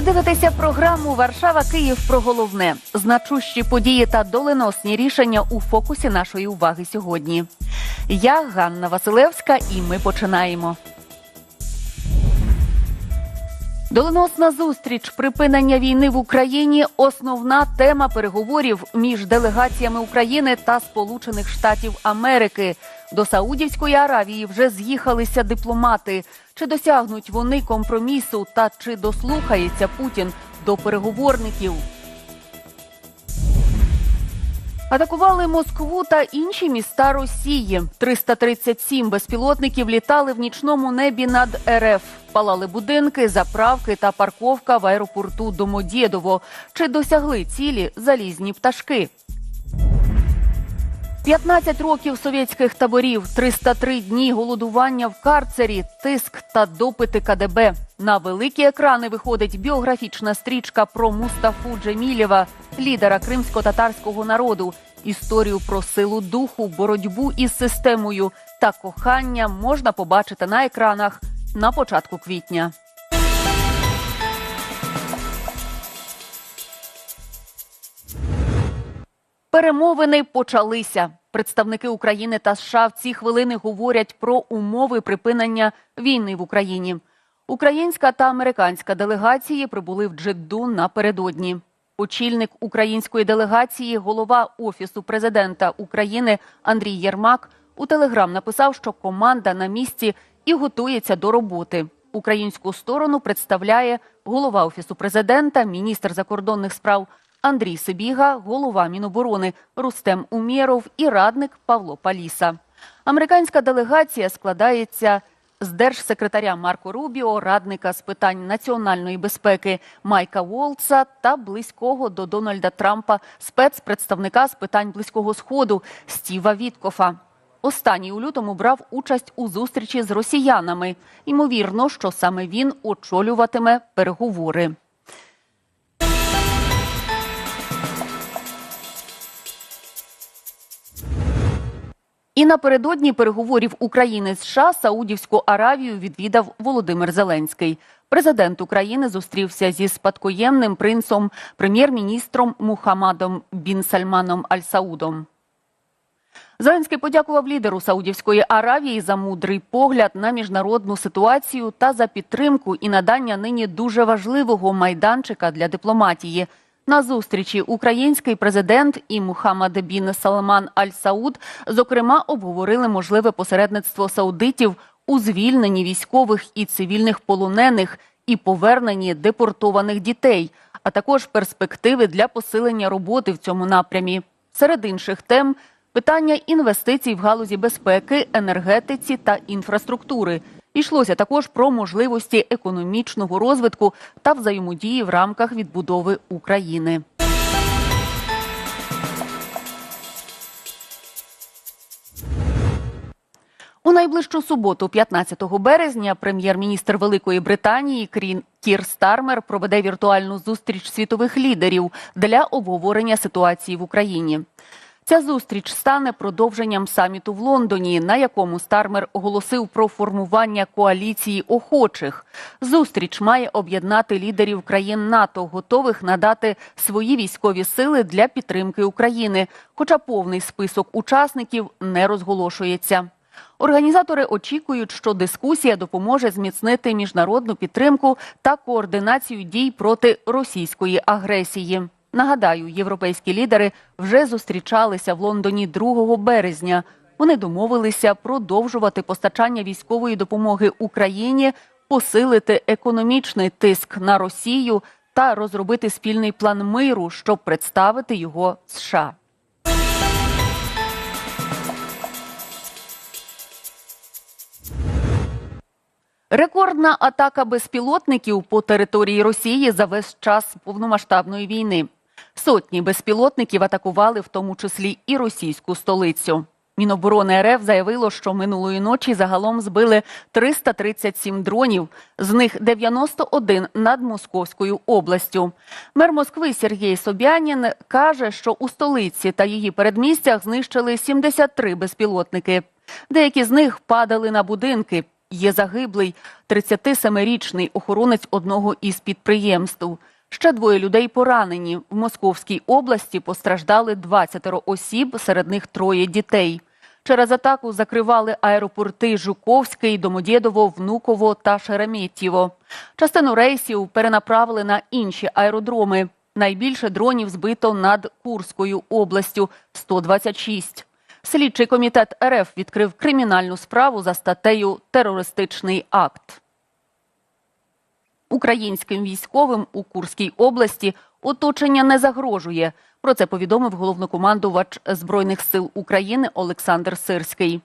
Ви дивитеся програму Варшава Київ про головне значущі події та доленосні рішення у фокусі нашої уваги сьогодні. Я Ганна Василевська, і ми починаємо. Доленосна зустріч припинення війни в Україні основна тема переговорів між делегаціями України та Сполучених Штатів Америки. До Саудівської Аравії вже з'їхалися дипломати. Чи досягнуть вони компромісу та чи дослухається Путін до переговорників? Атакували Москву та інші міста Росії. 337 безпілотників літали в нічному небі над РФ. Палали будинки, заправки та парковка в аеропорту Домодєдово. Чи досягли цілі залізні пташки? 15 років совєтських таборів, 303 дні голодування в карцері, тиск та допити КДБ. На великі екрани виходить біографічна стрічка про Мустафу Джемілєва, лідера кримсько-татарського народу. Історію про силу духу, боротьбу із системою та кохання можна побачити на екранах на початку квітня. Перемовини почалися. Представники України та США в ці хвилини говорять про умови припинення війни в Україні. Українська та американська делегації прибули в Джидду напередодні. Очільник української делегації, голова офісу президента України Андрій Єрмак у телеграм написав, що команда на місці і готується до роботи. Українську сторону представляє голова офісу президента, міністр закордонних справ Андрій Сибіга, голова Міноборони Рустем Умєров і радник Павло Паліса. Американська делегація складається з держсекретаря Марко Рубіо, радника з питань національної безпеки Майка Волца та близького до Дональда Трампа спецпредставника з питань близького сходу Стіва Віткофа. Останній у лютому брав участь у зустрічі з росіянами. Ймовірно, що саме він очолюватиме переговори. І напередодні переговорів України з США Саудівську Аравію відвідав Володимир Зеленський. Президент України зустрівся зі спадкоємним принцом, прем'єр-міністром Мухаммадом Бін Сальманом Аль Саудом. Зеленський подякував лідеру Саудівської Аравії за мудрий погляд на міжнародну ситуацію та за підтримку і надання нині дуже важливого майданчика для дипломатії. На зустрічі український президент і Мухаммад бін Салман Аль Сауд зокрема обговорили можливе посередництво саудитів у звільненні військових і цивільних полонених і поверненні депортованих дітей, а також перспективи для посилення роботи в цьому напрямі. Серед інших тем питання інвестицій в галузі безпеки, енергетиці та інфраструктури. Йшлося також про можливості економічного розвитку та взаємодії в рамках відбудови України. У найближчу суботу, 15 березня, прем'єр-міністр Великої Британії Крін Кір Стармер проведе віртуальну зустріч світових лідерів для обговорення ситуації в Україні. Ця зустріч стане продовженням саміту в Лондоні, на якому Стармер оголосив про формування коаліції охочих. Зустріч має об'єднати лідерів країн НАТО, готових надати свої військові сили для підтримки України. Хоча повний список учасників не розголошується. Організатори очікують, що дискусія допоможе зміцнити міжнародну підтримку та координацію дій проти російської агресії. Нагадаю, європейські лідери вже зустрічалися в Лондоні 2 березня. Вони домовилися продовжувати постачання військової допомоги Україні, посилити економічний тиск на Росію та розробити спільний план миру, щоб представити його США. Рекордна атака безпілотників по території Росії за весь час повномасштабної війни. Сотні безпілотників атакували в тому числі і російську столицю. Міноборони РФ заявило, що минулої ночі загалом збили 337 дронів, з них 91 над Московською областю. Мер Москви Сергій Собянін каже, що у столиці та її передмістях знищили 73 безпілотники. Деякі з них падали на будинки. Є загиблий 37-річний охоронець одного із підприємств. Ще двоє людей поранені. В Московській області постраждали 20 осіб, серед них троє дітей. Через атаку закривали аеропорти Жуковський, Домодєдово, Внуково та Шереметьєво. Частину рейсів перенаправили на інші аеродроми. Найбільше дронів збито над Курською областю 126. Слідчий комітет РФ відкрив кримінальну справу за статтею Терористичний акт. Українським військовим у Курській області оточення не загрожує. Про це повідомив головнокомандувач Збройних сил України Олександр Сирський.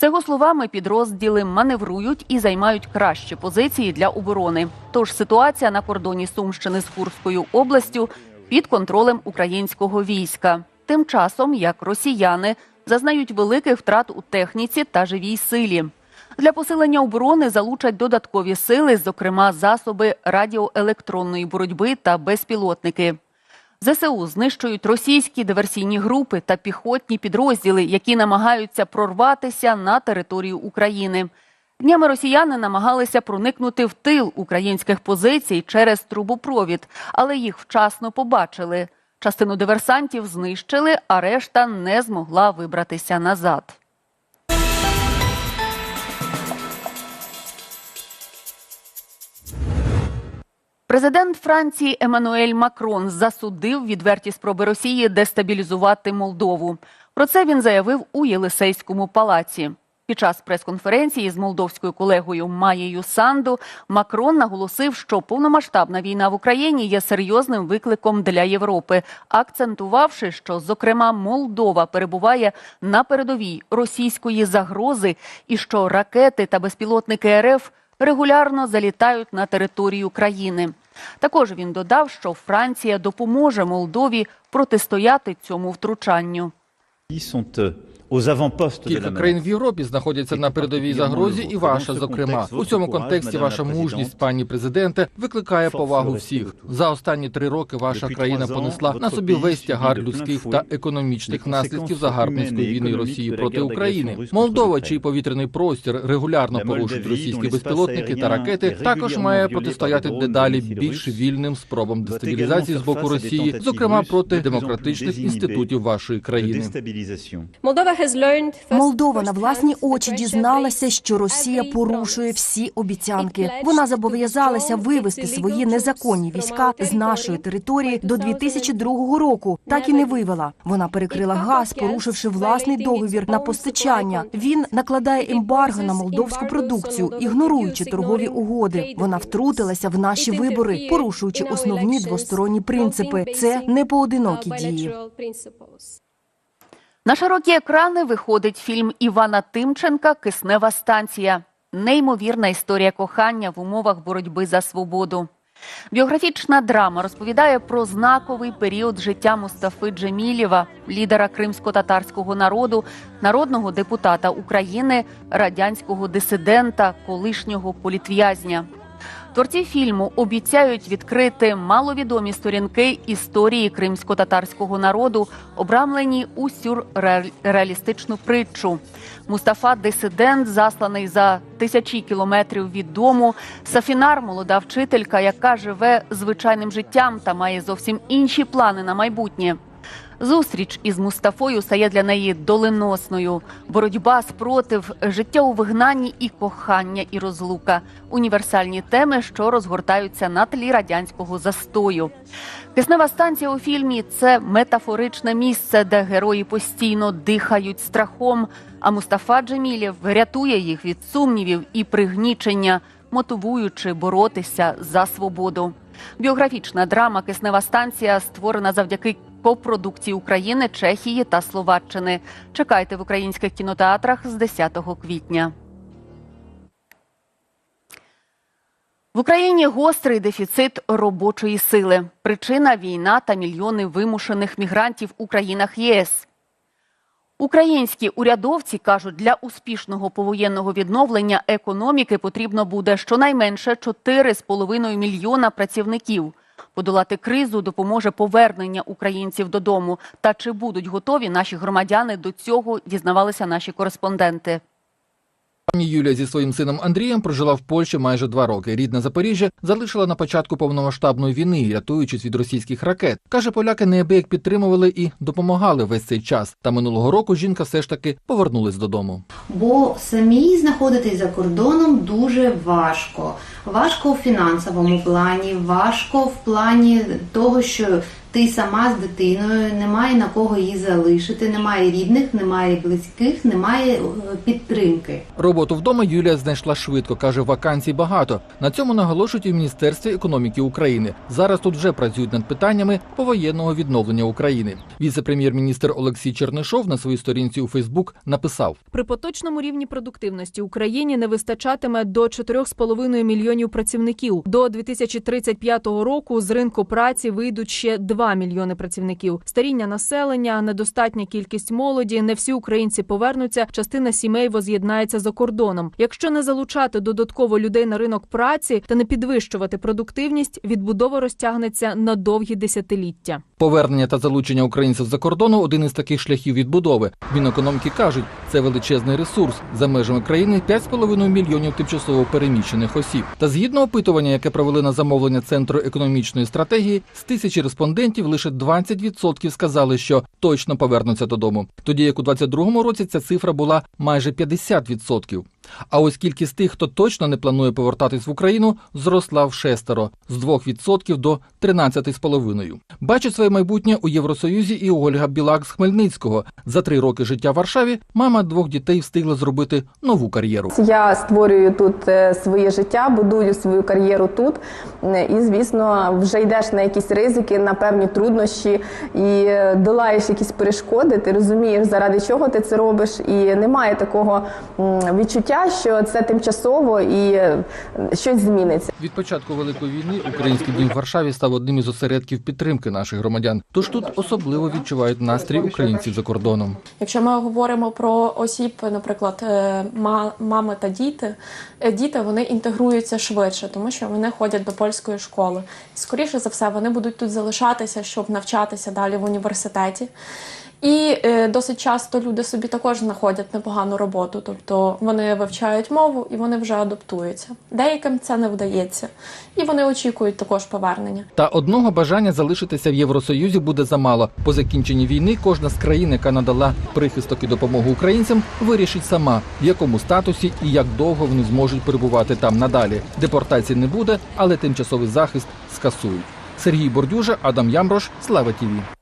За його словами, підрозділи маневрують і займають кращі позиції для оборони. Тож ситуація на кордоні Сумщини з Курською областю під контролем українського війська. Тим часом як росіяни зазнають великих втрат у техніці та живій силі. Для посилення оборони залучать додаткові сили, зокрема засоби радіоелектронної боротьби та безпілотники. ЗСУ знищують російські диверсійні групи та піхотні підрозділи, які намагаються прорватися на територію України. Днями росіяни намагалися проникнути в тил українських позицій через трубопровід, але їх вчасно побачили. Частину диверсантів знищили, а решта не змогла вибратися назад. Президент Франції Еммануель Макрон засудив відверті спроби Росії дестабілізувати Молдову. Про це він заявив у Єлисейському палаці. Під час прес-конференції з молдовською колегою Маєю Санду Макрон наголосив, що повномасштабна війна в Україні є серйозним викликом для Європи, акцентувавши, що зокрема Молдова перебуває на передовій російської загрози і що ракети та безпілотники РФ регулярно залітають на територію країни. Також він додав, що Франція допоможе Молдові протистояти цьому втручанню. Euh, de Кілька країн в Європі знаходяться на передовій загрозі, і ваша, зокрема, у цьому контексті ваша мужність, пані президенте, викликає повагу всіх. За останні три роки ваша країна понесла на собі весь тягар людських та економічних наслідків загарбницької війни Росії проти України. Молдова, чий повітряний простір регулярно порушують російські безпілотники та ракети, також має протистояти дедалі більш вільним спробам дестабілізації з боку Росії, зокрема проти демократичних інститутів вашої країни. Déstabilisation. Молдова на власні очі дізналася, що Росія порушує всі обіцянки. Вона зобов'язалася вивести свої незаконні війська з нашої території до 2002 року. Так і не вивела. Вона перекрила газ, порушивши власний договір на постачання. Він накладає ембарго на молдовську продукцію, ігноруючи торгові угоди. Вона втрутилася в наші вибори, порушуючи основні двосторонні принципи. Це не поодинокі дії. На широкі екрани виходить фільм Івана Тимченка Киснева станція. Неймовірна історія кохання в умовах боротьби за свободу. Біографічна драма розповідає про знаковий період життя Мустафи Джемілєва, лідера кримсько-татарського народу, народного депутата України, радянського дисидента, колишнього політв'язня. Творці фільму обіцяють відкрити маловідомі сторінки історії кримсько-татарського народу, обрамлені у сюрреалістичну притчу. Мустафа дисидент, засланий за тисячі кілометрів від дому. Сафінар, молода вчителька, яка живе звичайним життям та має зовсім інші плани на майбутнє. Зустріч із Мустафою стає для неї доленосною. Боротьба, спротив, життя у вигнанні і кохання і розлука універсальні теми, що розгортаються на тлі радянського застою. Киснева станція у фільмі це метафоричне місце, де герої постійно дихають страхом. А Мустафа Джемілєв рятує їх від сумнівів і пригнічення, мотивуючи боротися за свободу. Біографічна драма Киснева станція створена завдяки копродукції України, Чехії та Словаччини. Чекайте в українських кінотеатрах з 10 квітня. В Україні гострий дефіцит робочої сили. Причина війна та мільйони вимушених мігрантів у країнах ЄС. Українські урядовці кажуть, для успішного повоєнного відновлення економіки потрібно буде щонайменше 4,5 мільйона працівників. Подолати кризу допоможе повернення українців додому. Та чи будуть готові наші громадяни до цього, дізнавалися наші кореспонденти. Юлія зі своїм сином Андрієм прожила в Польщі майже два роки. Рідне Запоріжжя залишила на початку повномасштабної війни, рятуючись від російських ракет. Каже, поляки неабияк підтримували і допомагали весь цей час. Та минулого року жінка все ж таки повернулась додому. бо самій знаходитись за кордоном дуже важко. Важко в фінансовому плані, важко в плані того, що ти сама з дитиною, немає на кого її залишити, немає рідних, немає близьких, немає е, підтримки. Роботу вдома Юлія знайшла швидко. каже, вакансій багато. На цьому наголошують і в міністерстві економіки України. Зараз тут вже працюють над питаннями повоєнного відновлення України. Віце-прем'єр-міністр Олексій Чернишов на своїй сторінці у Фейсбук написав: При поточному рівні продуктивності Україні не вистачатиме до 4,5 мільйонів працівників. До 2035 року з ринку праці вийдуть ще 2 мільйони працівників. Старіння населення, недостатня кількість молоді. Не всі українці повернуться. Частина сімей воз'єднається за кордоном. Якщо не залучати додатково людей на ринок праці та не підвищувати продуктивність, відбудова розтягнеться на довгі десятиліття. Повернення та залучення українців за кордону один із таких шляхів відбудови. Мінекономіки кажуть, це величезний ресурс за межами країни 5,5 мільйонів тимчасово переміщених осіб. Та згідно опитування, яке провели на замовлення центру економічної стратегії, з тисячі респондентів лише 20% сказали, що точно повернуться додому. Тоді як у 2022 році ця цифра була майже 50%. А ось кількість тих, хто точно не планує повертатись в Україну, зросла в шестеро з 2% до 13,5%. Бачить своє майбутнє у Євросоюзі і Ольга Білак з Хмельницького. За три роки життя в Варшаві мама двох дітей встигла зробити нову кар'єру. Я створюю тут е, своє життя, будую свою кар'єру тут. Е, І, звісно, вже йдеш на якісь ризики, на певні труднощі і е, долаєш якісь перешкоди. Ти розумієш, заради чого ти це робиш, і немає такого відчуття, що це тимчасово і щось зміниться. Від початку великої війни український дім в Варшаві став одним із осередків підтримки наших громадян. Тож тут особливо відчувають настрій українців за кордоном. Якщо ми говоримо про осіб, наприклад, е, ма- мами та діти, е, діти вони інтегруються швидше, тому що вони ходять до польської школи. Скоріше за все, вони будуть тут залишатися, щоб навчатися далі в університеті. І е, досить часто люди собі також знаходять непогану роботу, тобто вони вивчають мову і вони вже адаптуються. Деяким це не вдається, і вони очікують також повернення. Та одного бажання залишитися в Євросоюзі буде замало. По закінченні війни кожна з країн, яка надала прихисток і допомогу українцям, вирішить сама, в якому статусі і як довго вони зможуть перебувати там надалі. Депортації не буде, але тимчасовий захист скасують. Сергій Бордюжа, Адам Ямброш, Слава Тіві.